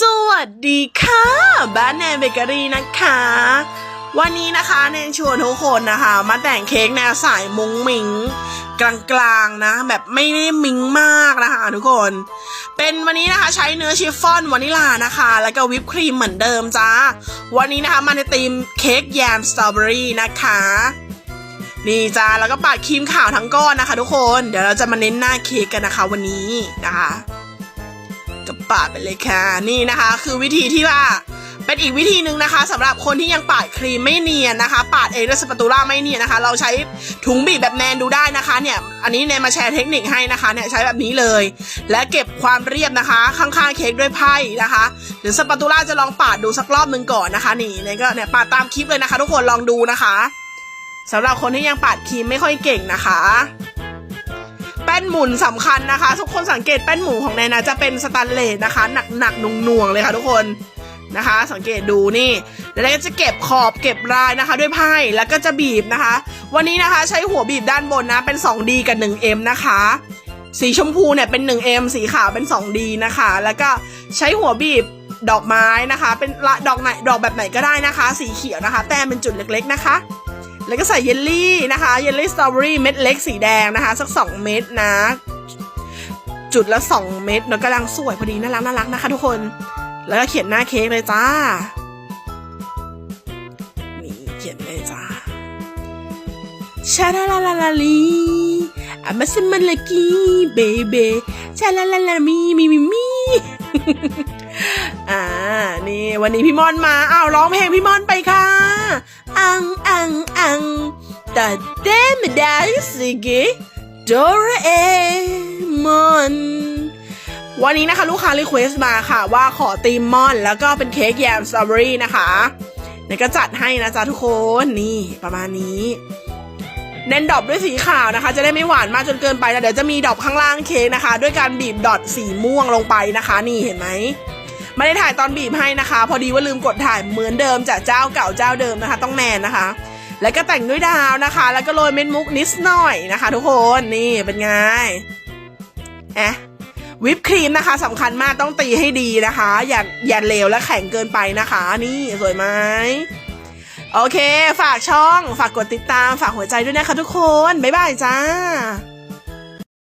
สวัสดีค่ะบ้านแนนเบเกอรี่นะคะ วันนี้นะคะแนนชวนทุกคนนะคะ มาแต่งเค้กแนวสายมุ้งมิง กลางๆนะ แบบไม่ได้มิงมากนะคะทุกคน เป็นวันนี้นะคะใช้เนื้อชิฟฟ่อนวานิลานะคะ แล้วก็วิปครีมเหมือนเดิมจ้า วันนี้นะคะมาในธีมเค้กแยมสตรอเบอรี่นะคะนี่จ้าแล้วก็ปาดครีมขาวทั้งก้อนนะคะ ทุกคน เดี๋ยวเราจะมาเน้นหน้าเค้กกันนะคะ วันนี้นะคะ ปาดไปเลยค่ะ นี่นะคะ คือวิธีที่ว่าเป็นอีกวิธีหนึ่งนะคะสำหรับคนที่ยังปาดครีมไม่เนียนนะคะ ปาดเองด้วยสปาตูล่าไม่เนียนนะคะ เราใช้ถุงบีบแบบแนนดูได้นะคะ เนี่ยอันนี้แนนมาแชร์เทคนิคให้นะคะเนี่ยใช้แบบนี้เลย และเก็บความเรียบนะคะ ข้างๆเค้กด้วยไพ่นะคะหรือสปาตูล่าจะลองปาดดูสักรอบหนึ่งก่อนนะคะ นี่เนี่ยก็เนี่ยปาดตามคลิปเลยนะคะ ทุกคนลองดูนะคะสำหรับคนที่ยังปาดครีมไม่ค่อยเก่งนะคะ หมุนสำคัญนะคะ ทุกคนสังเกตแป้นหมุนของแนนนะจะเป็นสแตนเลสนะคะ หนักหนักๆหน่วงเลยค่ะทุกคนนะคะ สังเกตดูนี่แล้วก็จะเก็บขอบเก็บลายนะคะ ด้วยไพ่แล้วก็จะบีบนะคะ วันนี้นะคะใช้หัวบีบด้านบนนะเป็น 2D กับ 1M นะคะ สีชมพูเนี่ยเป็น 1M สีขาวเป็น 2D นะคะ แล้วก็ใช้หัวบีบดอกไม้นะคะ เป็นละดอกไหนดอกแบบไหนก็ได้นะคะ สีเขียวนะคะ แต้มเป็นจุดเล็ก ๆ นะคะ แล้วก็ใส่เยลลี่นะคะ เยลลี่สตรอเบอรี่เม็ดเล็กสีแดงนะคะ สัก 2 เม็ดนะ จุดละ 2 เม็ดเนาะกำลังสวยพอดีน่ารักน่ารักนะคะทุกคน แล้วก็เขียนหน้าเค้กเลยจ้า นี่เขียนเลยจ้าชาลาลาลาลาลีอามาซิมันลากีเบเบชาลาลาลามีมีมีมีอ่า นี่วันนี้พี่มอนมา อ้าวร้องเพลงพี่มอนไปค่ะ อังอังอังตัดเต้มไดาสิเกโดราเอมอนวันนี้นะคะ ลูกค้ารีเควสต์มาค่ะ ว่าขอตีมมอน แล้วก็เป็นเค้กแยมสตรอเบอรี่นะคะเนี่ยก็จัดให้นะจ๊ะทุกคนนี่ประมาณนี้เน้นดอปด้วยสีขาวนะคะ จะได้ไม่หวานมากจนเกินไปนะเดี๋ยวจะมีดอปข้างล่างเค้กนะคะ ด้วยการบีบดอทสีม่วงลงไปนะคะ นี่เห็นไหม ไม่ได้ถ่ายตอนบีบให้นะคะ พอดีว่าลืมกดถ่ายเหมือนเดิมจากเจ้าเก่าเจ้าเดิมนะคะ ต้องแมนนะคะ แล้วก็แต่งด้วยดาวนะคะ แล้วก็โรยเม็ดมุกนิดหน่อยนะคะ ทุกคนนี่เป็นไงแอะวิปครีมนะคะสำคัญมากต้องตีให้ดีนะคะ อย่าอย่าเลวและแข็งเกินไปนะคะ นี่สวยไหมโอเค ฝากช่อง ฝากกดติดตาม ฝากหัวใจด้วยนะคะทุกคน บ๊ายบายจ้า